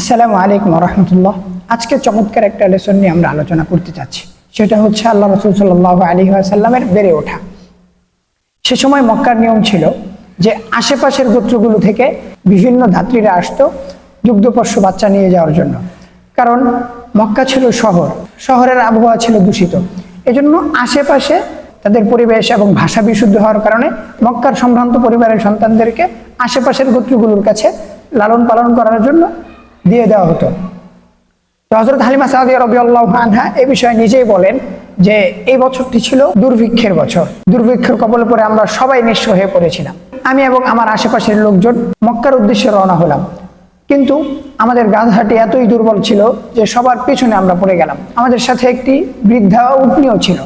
আসসালামু আলাইকুম রহমতুল্লাহ। আজকে চমৎকার একটা লেসন নিয়ে আমরা আলোচনা করতে চাচ্ছি সেটা হচ্ছে আল্লাহ রসুল সাল্লাহ আলী আসাল্লামের বেড়ে ওঠা। সে সময় মক্কার নিয়ম ছিল যে আশেপাশের গোত্রগুলো থেকে বিভিন্ন ধাত্রীরা আসতো দুগ্ধপশু বাচ্চা নিয়ে যাওয়ার জন্য। কারণ মক্কা ছিল শহর, শহরের আবহাওয়া ছিল দূষিত। এজন্য আশেপাশে তাদের পরিবেশ এবং ভাষা বিশুদ্ধ হওয়ার কারণে মক্কার সম্ভ্রান্ত পরিবারের সন্তানদেরকে আশেপাশের গোত্রগুলোর কাছে লালন পালন করার জন্য দিয়ে দেওয়া হতো। তো হজরত হালিমা সাদি রবি আনহা এই বিষয়ে নিজেই বলেন যে, এই বছরটি ছিল দুর্ভিক্ষের বছর। দুর্ভিক্ষের কবলে পরে আমরা সবাই নিঃস্ব হয়ে পড়েছিলাম। আমি এবং আমার আশেপাশের লোকজন মক্কার উদ্দেশ্যে রওনা হলাম। কিন্তু আমাদের গাধাটি এতই দুর্বল ছিল যে সবার পিছনে আমরা পড়ে গেলাম। আমাদের সাথে একটি বৃদ্ধা উটনিও ছিল।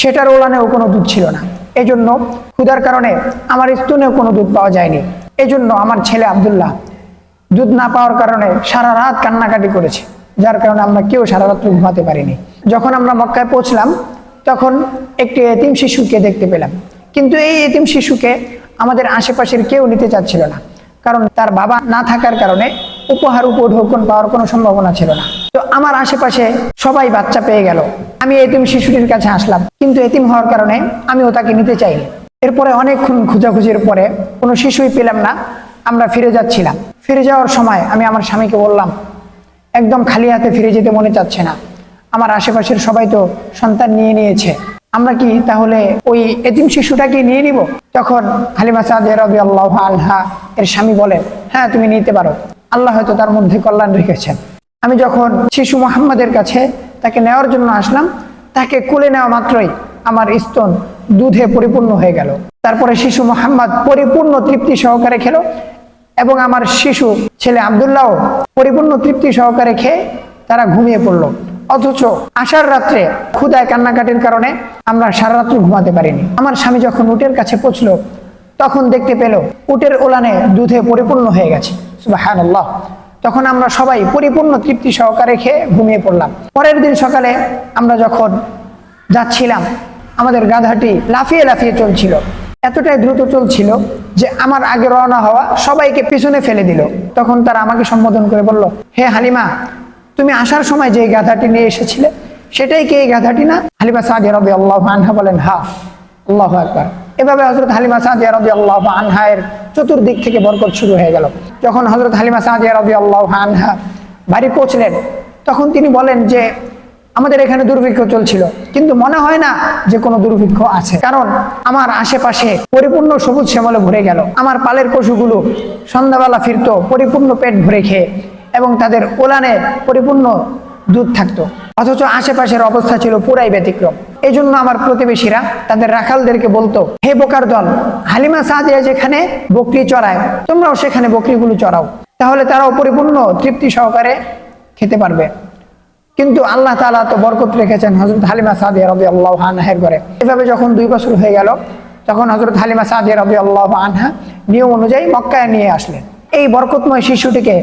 সেটার ওলানেও কোনো দুধ ছিল না। এজন্য ক্ষুধার কারণে আমার স্তনেও কোনো দুধ পাওয়া যায়নি। এজন্য আমার ছেলে আবদুল্লাহ দুধ না পাওয়ার কারণে সারা রাত কান্নাকাটি করেছে। যার কারণে আমরা কেউ সারা রাত্র ঘুমাতে পারিনি। যখন আমরা মক্কায় পৌঁছলাম, তখন একটি এতিম শিশুকে দেখতে পেলাম। কিন্তু এই এতিম শিশুকে আমাদের আশেপাশের কেউ নিতে চাচ্ছিল না। কারণ তার বাবা না থাকার কারণে উপহার উপঢৌকন পাওয়ার কোনো সম্ভাবনা ছিল না। তো আমার আশেপাশে সবাই বাচ্চা পেয়ে গেল। আমি এতিম শিশুটির কাছে আসলাম। কিন্তু এতিম হওয়ার কারণে আমিও তাকে নিতে চাইনি। এরপরে অনেকক্ষণ খোঁজাখুঁজির পরে কোনো শিশুই পেলাম না। আমরা ফিরে যাচ্ছিলাম। ফিরে যাওয়ার সময় আমি আমার স্বামীকে বললাম, একদম খালি হাতে ফিরে যেতে মনে চাচ্ছে না। আমার আশেপাশের সবাই তো সন্তান নিয়ে নিয়েছে। আমরা কি তাহলে ওই এতিম শিশুটাকে নিয়ে নিব? তখন হালিমা সাদে আল্লাহ আলহা এর স্বামী বলেন হ্যাঁ তুমি নিতে পারো। আল্লাহ হয়তো তার মধ্যে কল্যাণ রেখেছেন। আমি যখন শিশু মোহাম্মদের কাছে তাকে নেওয়ার জন্য আসলাম, তাকে কোলে নেওয়া মাত্রই আমার স্তন দুধে পরিপূর্ণ হয়ে গেল। তারপরে শিশু মোহাম্মদ পরিপূর্ণ তৃপ্তি সহকারে খেলো এবং আমার শিশু ছেলে আবদুল্লাহ পরিপূর্ণ তৃপ্তি সহকারে খেয়ে তারা ঘুমিয়ে পড়ল। অথচ আসার রাত্রে ক্ষুদায় কান্নাকাটির কারণে আমরা সারা রাত্র ঘুমাতে পারিনি। আমার স্বামী যখন উটের কাছে পৌঁছলো, তখন দেখতে পেল উটের ওলানে দুধে পরিপূর্ণ হয়ে গেছে। হ্যাঁ তখন আমরা সবাই পরিপূর্ণ তৃপ্তি সহকারে খেয়ে ঘুমিয়ে পড়লাম। পরের দিন সকালে আমরা যখন যাচ্ছিলাম আমাদের গাধাটি লাফিয়ে লাফিয়ে চলছিল। এতটাই দ্রুত চলছিল যে আমার আগে রওনা হওয়া সবাইকে পিছনে ফেলে দিল। তখন তারা আমাকে সম্বোধন করে বলল, হে হালিমা, তুমি আসার সময় যে গাধাটি নিয়ে এসেছিলে, সেটাই কি এই গাধাটি না? হালিমা সাদি রবি আল্লাহ আনহা বলেন, হা, আল্লাহ একবার এভাবে হজরত হালিমা সাদিয়া রবি আল্লাহ আনহায়ের চতুর্দিক থেকে বরকত শুরু হয়ে গেল। যখন হজরত হালিমা সাদিয়া রবি আল্লাহ আনহা বাড়ি পৌঁছলেন, তখন তিনি বলেন যে আমাদের এখানে দুর্ভিক্ষ চলছিল। কিন্তু মনে হয় না যে কোনো দুর্ভিক্ষ আছে। কারণ আমার আশেপাশে পরিপূর্ণ সবুজ শ্যামলে ভরে গেল। আমার পালের পশুগুলো সন্ধ্যাবেলা ফিরতো, পরিপূর্ণ পেট ভরে খেয়ে এবং তাদের ওলানে পরিপূর্ণ দুধ থাকতো। অথচ আশেপাশের অবস্থা ছিল পুরাই ব্যতিক্রম। এই জন্য আমার প্রতিবেশীরা তাদের রাখালদেরকে বলতো, হে বোকার দল হালিমা সাদিয়া যেখানে বকরি চড়ায়, তোমরাও সেখানে বকরিগুলো চড়াও। তাহলে তারাও পরিপূর্ণ তৃপ্তি সহকারে খেতে পারবে। কিন্তু আল্লাহ তালা তো বরকত রেখেছেন হজরত হালিমা সাদিয়া রবি আল্লাহ আনহার ঘরে। এভাবে যখন দুই বছর হয়ে গেল, তখন হজরত হালিমা সাদিয়া রবি আল্লাহ আনহা নিয়ম অনুযায়ী মক্কায় নিয়ে আসলেন। এই বরকতময় শিশুটিকে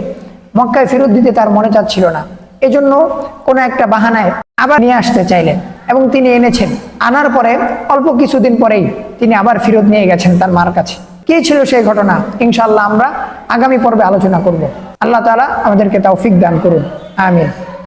মক্কায় ফেরত দিতে তার মনে চাচ্ছিল না। এজন্য কোনো একটা বাহানায় আবার নিয়ে আসতে চাইলেন এবং তিনি এনেছেন। আনার পরে অল্প কিছুদিন পরেই তিনি আবার ফেরত নিয়ে গেছেন তার মার কাছে। কি ছিল সেই ঘটনা? ইনশাল্লাহ আমরা আগামী পর্বে আলোচনা করব। আল্লাহ তালা আমাদেরকে তাও ফিক দান করুন। আমিন।